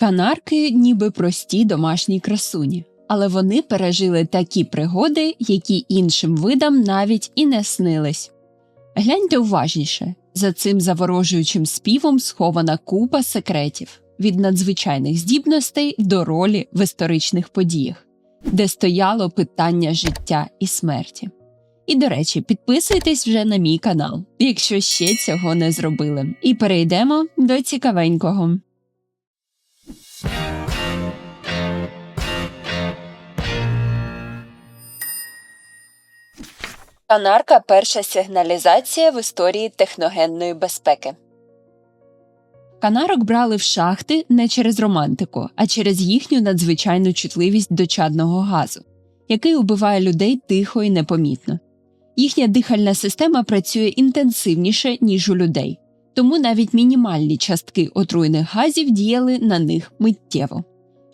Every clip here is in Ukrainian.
Канарки ніби прості домашні красуні, але вони пережили такі пригоди, які іншим видам навіть і не снились. Гляньте уважніше за цим заворожуючим співом схована купа секретів від надзвичайних здібностей до ролі в історичних подіях, де стояло питання життя і смерті. І, до речі, підписуйтесь вже на мій канал, якщо ще цього не зробили. І перейдемо до цікавенького. Канарка перша сигналізація в історії техногенної безпеки. Канарок брали в шахти не через романтику, а через їхню надзвичайну чутливість до чадного газу, який убиває людей тихо і непомітно. Їхня дихальна система працює інтенсивніше, ніж у людей, тому навіть мінімальні частки отруйних газів діяли на них миттєво.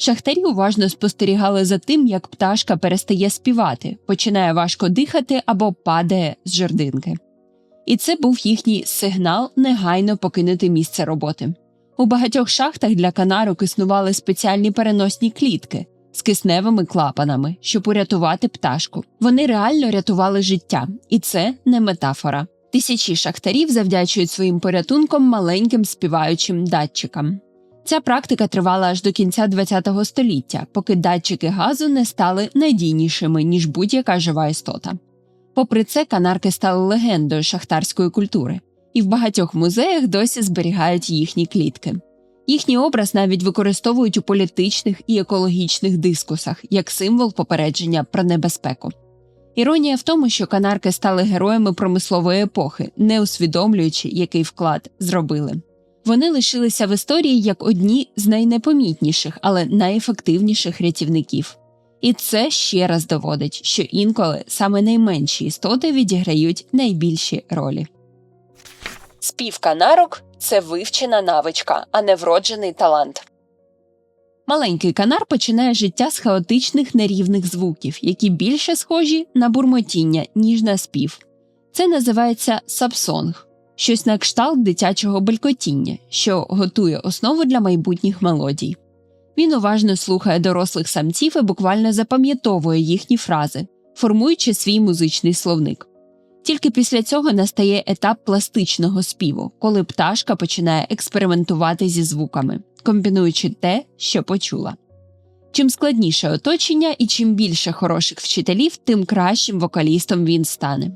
Шахтарі уважно спостерігали за тим, як пташка перестає співати, починає важко дихати або падає з жердинки. І це був їхній сигнал негайно покинути місце роботи. У багатьох шахтах для канарок існували спеціальні переносні клітки з кисневими клапанами, щоб урятувати пташку. Вони реально рятували життя, і це не метафора. Тисячі шахтарів завдячують своїм порятунком маленьким співаючим датчикам. Ця практика тривала аж до кінця ХХ століття, поки датчики газу не стали надійнішими ніж будь-яка жива істота. Попри це, канарки стали легендою шахтарської культури, і в багатьох музеях досі зберігають їхні клітки. Їхній образ навіть використовують у політичних і екологічних дискусах як символ попередження про небезпеку. Іронія в тому, що канарки стали героями промислової епохи, не усвідомлюючи, який вклад зробили. Вони лишилися в історії як одні з найнепомітніших, але найефективніших рятівників. І це ще раз доводить, що інколи саме найменші істоти відіграють найбільші ролі. Спів канарок це вивчена навичка, а не вроджений талант. Маленький канар починає життя з хаотичних нерівних звуків, які більше схожі на бурмотіння, ніж на спів. Це називається сапсонг, щось на кшталт дитячого белькотіння, що готує основу для майбутніх мелодій. Він уважно слухає дорослих самців і буквально запам'ятовує їхні фрази, формуючи свій музичний словник. Тільки після цього настає етап пластичного співу, коли пташка починає експериментувати зі звуками, комбінуючи те, що почула. Чим складніше оточення і чим більше хороших вчителів, тим кращим вокалістом він стане.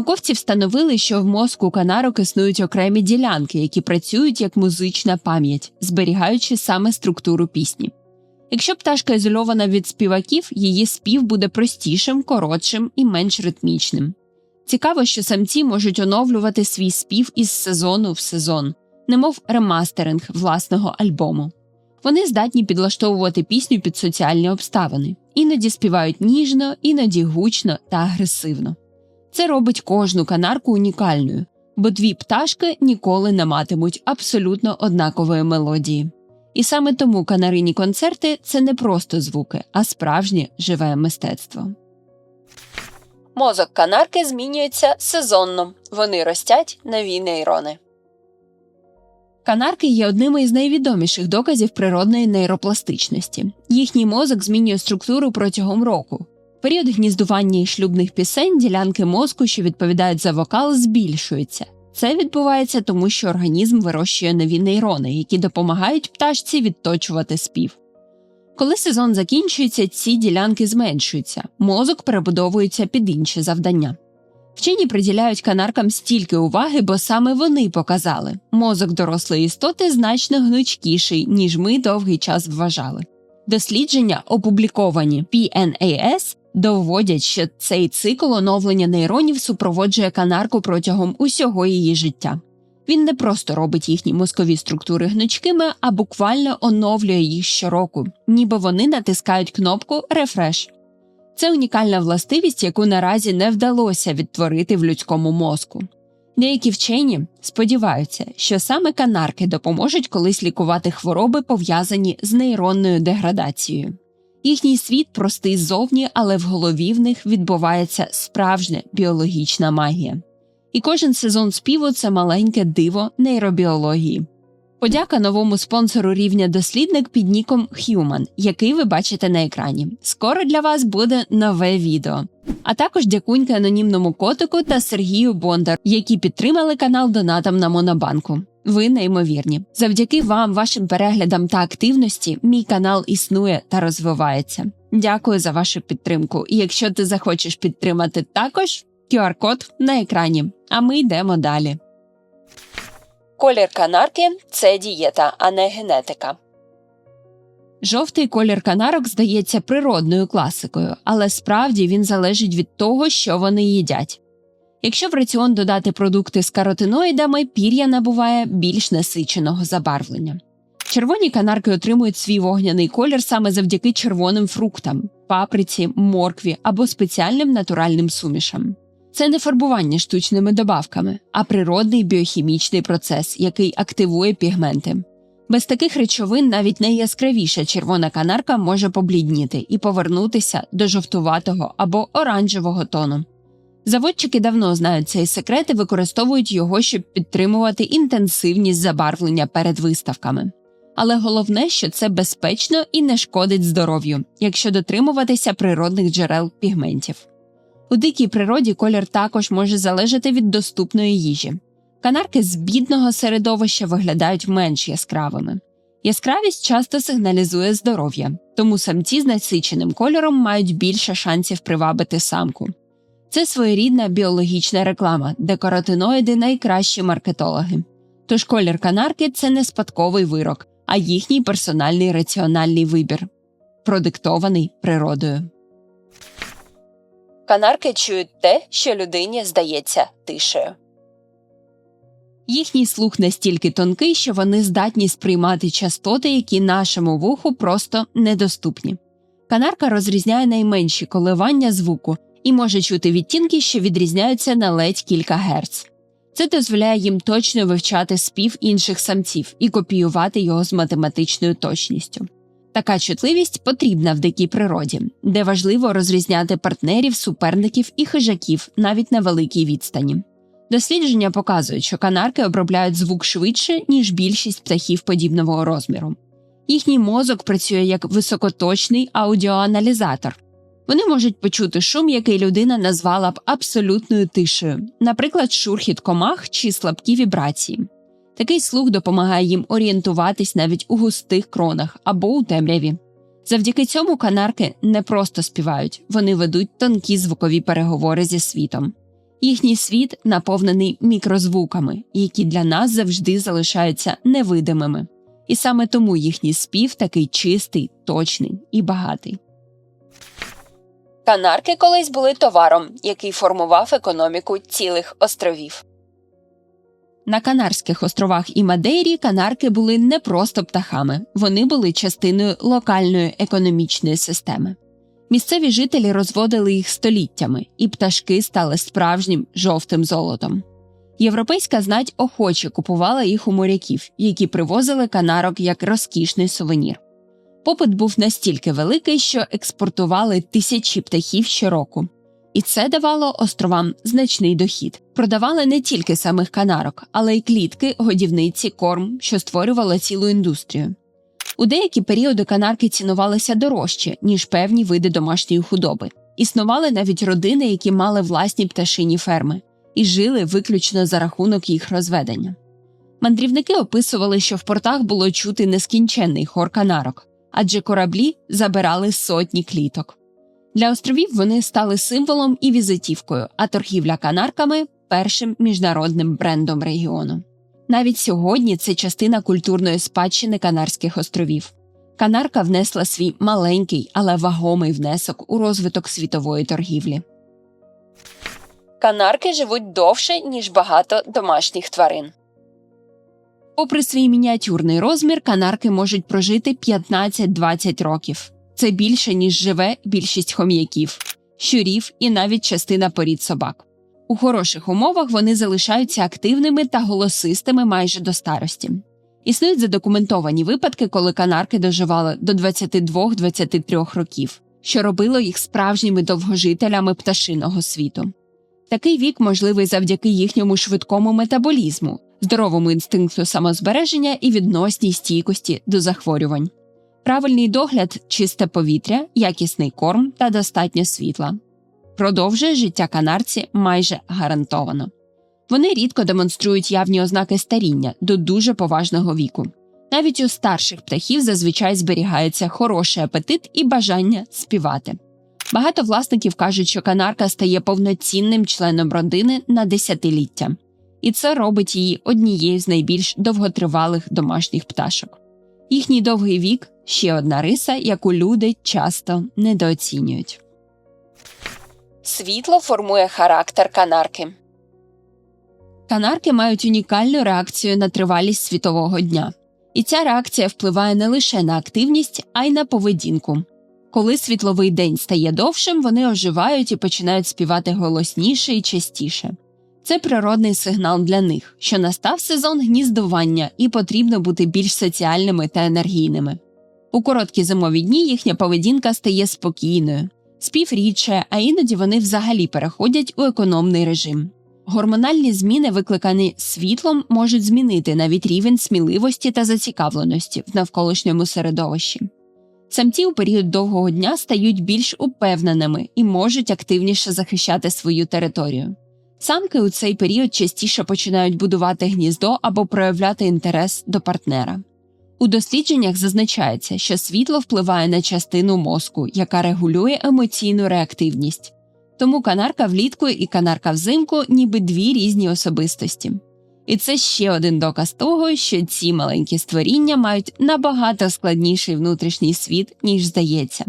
Науковці встановили, що в мозку канарок існують окремі ділянки, які працюють як музична пам'ять, зберігаючи саме структуру пісні. Якщо пташка ізольована від співаків, її спів буде простішим, коротшим і менш ритмічним. Цікаво, що самці можуть оновлювати свій спів із сезону в сезон, немов ремастеринг власного альбому. Вони здатні підлаштовувати пісню під соціальні обставини, іноді співають ніжно, іноді гучно та агресивно. Це робить кожну канарку унікальною, бо дві пташки ніколи не матимуть абсолютно однакової мелодії. І саме тому канарині концерти це не просто звуки, а справжнє живе мистецтво. Мозок канарки змінюється сезонно. Вони ростять нові нейрони. Канарки є одними із найвідоміших доказів природної нейропластичності. Їхній мозок змінює структуру протягом року. Період гніздування і шлюбних пісень ділянки мозку, що відповідають за вокал, збільшуються. Це відбувається тому, що організм вирощує нові нейрони, які допомагають пташці відточувати спів. Коли сезон закінчується, ці ділянки зменшуються, мозок перебудовується під інші завдання. Вчені приділяють канаркам стільки уваги, бо саме вони показали мозок дорослої істоти значно гнучкіший, ніж ми довгий час вважали. Дослідження, опубліковані PNAS, доводять, що цей цикл оновлення нейронів супроводжує канарку протягом усього її життя. Він не просто робить їхні мозкові структури гнучкими, а буквально оновлює їх щороку, ніби вони натискають кнопку Refresh. Це унікальна властивість, яку наразі не вдалося відтворити в людському мозку. Деякі вчені сподіваються, що саме канарки допоможуть колись лікувати хвороби, пов'язані з нейронною деградацією. Їхній світ простий ззовні, але в голові в них відбувається справжня біологічна магія. І кожен сезон співу це маленьке диво нейробіології. Подяка новому спонсору рівня дослідник під ніком Human, який ви бачите на екрані. Скоро для вас буде нове відео. А також дякунька анонімному котику та Сергію Бондар, які підтримали канал донатом на Монобанку. Ви неймовірні. Завдяки вам, вашим переглядам та активності, мій канал існує та розвивається. Дякую за вашу підтримку. І якщо ти захочеш підтримати також, QR-код на екрані. А ми йдемо далі. Колір канарки це дієта, а не генетика. Жовтий колір канарок здається природною класикою, але справді він залежить від того, що вони їдять. Якщо в раціон додати продукти з каротиноїдами, пір'я набуває більш насиченого забарвлення. Червоні канарки отримують свій вогняний колір саме завдяки червоним фруктам, паприці, моркві або спеціальним натуральним сумішам. Це не фарбування штучними добавками, а природний біохімічний процес, який активує пігменти. Без таких речовин навіть найяскравіша червона канарка може поблідніти і повернутися до жовтуватого або оранжевого тону. Заводчики давно знають цей секрет і використовують його, щоб підтримувати інтенсивність забарвлення перед виставками. Але головне, що це безпечно і не шкодить здоров'ю, якщо дотримуватися природних джерел пігментів. У дикій природі колір також може залежати від доступної їжі. Канарки з бідного середовища виглядають менш яскравими. Яскравість часто сигналізує здоров'я, тому самці з насиченим кольором мають більше шансів привабити самку. Це своєрідна біологічна реклама, де каротиноїди найкращі маркетологи. Тож колір канарки це не спадковий вирок, а їхній персональний раціональний вибір, продиктований природою. Канарки чують те, що людині здається тишею. Їхній слух настільки тонкий, що вони здатні сприймати частоти, які нашому вуху просто недоступні. Канарка розрізняє найменші коливання звуку і може чути відтінки, що відрізняються на ледь кілька герц. Це дозволяє їм точно вивчати спів інших самців і копіювати його з математичною точністю. Така чутливість потрібна в дикій природі, де важливо розрізняти партнерів, суперників і хижаків навіть на великій відстані. Дослідження показують, що канарки обробляють звук швидше, ніж більшість птахів подібного розміру. Їхній мозок працює як високоточний аудіоаналізатор. Вони можуть почути шум, який людина назвала б абсолютною тишею, наприклад, шурхіт комах чи слабкі вібрації. Такий слух допомагає їм орієнтуватись навіть у густих кронах або у темряві. Завдяки цьому канарки не просто співають, вони ведуть тонкі звукові переговори зі світом. Їхній світ наповнений мікрозвуками, які для нас завжди залишаються невидимими. І саме тому їхній спів такий чистий, точний і багатий. Канарки колись були товаром, який формував економіку цілих островів. На Канарських островах і Мадейрі канарки були не просто птахами, вони були частиною локальної економічної системи. Місцеві жителі розводили їх століттями, і пташки стали справжнім жовтим золотом. Європейська знать охоче купувала їх у моряків, які привозили канарок як розкішний сувенір. Попит був настільки великий, що експортували тисячі птахів щороку. І це давало островам значний дохід. Продавали не тільки самих канарок, але й клітки, годівниці, корм, що створювало цілу індустрію. У деякі періоди канарки цінувалися дорожче, ніж певні види домашньої худоби. Існували навіть родини, які мали власні пташині ферми, і жили виключно за рахунок їх розведення. Мандрівники описували, що в портах було чути нескінченний хор канарок, адже кораблі забирали сотні кліток. Для островів вони стали символом і візитівкою, а торгівля канарками першим міжнародним брендом регіону. Навіть сьогодні це частина культурної спадщини Канарських островів. Канарка внесла свій маленький, але вагомий внесок у розвиток світової торгівлі. Канарки живуть довше, ніж багато домашніх тварин. Попри свій мініатюрний розмір, канарки можуть прожити 15-20 років. Це більше, ніж живе більшість хом'яків, щурів і навіть частина порід собак. У хороших умовах вони залишаються активними та голосистими майже до старості. Існують задокументовані випадки, коли канарки доживали до 22-23 років, що робило їх справжніми довгожителями пташиного світу. Такий вік можливий завдяки їхньому швидкому метаболізму, здоровому інстинкту самозбереження і відносній стійкості до захворювань, правильний догляд, чисте повітря, якісний корм та достатньо світла. Продовжує життя канарці майже гарантовано. Вони рідко демонструють явні ознаки старіння до дуже поважного віку. Навіть у старших птахів зазвичай зберігається хороший апетит і бажання співати. Багато власників кажуть, що канарка стає повноцінним членом родини на десятиліття, і це робить її однією з найбільш довготривалих домашніх пташок. Їхній довгий вік ще одна риса, яку люди часто недооцінюють. Світло формує характер канарки. Канарки мають унікальну реакцію на тривалість світового дня. І ця реакція впливає не лише на активність, а й на поведінку. Коли світловий день стає довшим, вони оживають і починають співати голосніше і частіше. Це природний сигнал для них, що настав сезон гніздування і потрібно бути більш соціальними та енергійними. У короткі зимові дні їхня поведінка стає спокійною, спів рідше, а іноді вони взагалі переходять у економний режим. Гормональні зміни, викликані світлом, можуть змінити навіть рівень сміливості та зацікавленості в навколишньому середовищі. Самці у період довгого дня стають більш упевненими і можуть активніше захищати свою територію. Самки у цей період частіше починають будувати гніздо або проявляти інтерес до партнера. У дослідженнях зазначається, що світло впливає на частину мозку, яка регулює емоційну реактивність. Тому канарка влітку і канарка взимку ніби дві різні особистості. І це ще один доказ того, що ці маленькі створіння мають набагато складніший внутрішній світ, ніж здається.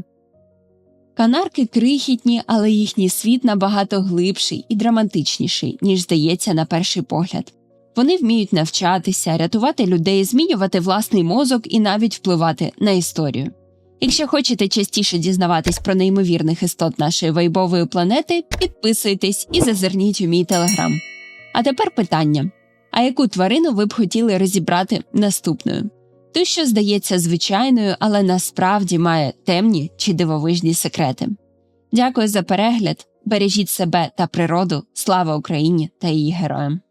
Канарки крихітні, але їхній світ набагато глибший і драматичніший, ніж здається на перший погляд. Вони вміють навчатися, рятувати людей, змінювати власний мозок і навіть впливати на історію. Якщо хочете частіше дізнаватись про неймовірних істот нашої вайбової планети, підписуйтесь і зазирніть у мій телеграм. А тепер питання: а яку тварину ви б хотіли розібрати наступною? Ту, що здається звичайною, але насправді має темні чи дивовижні секрети. Дякую за перегляд, бережіть себе та природу, слава Україні та її героям!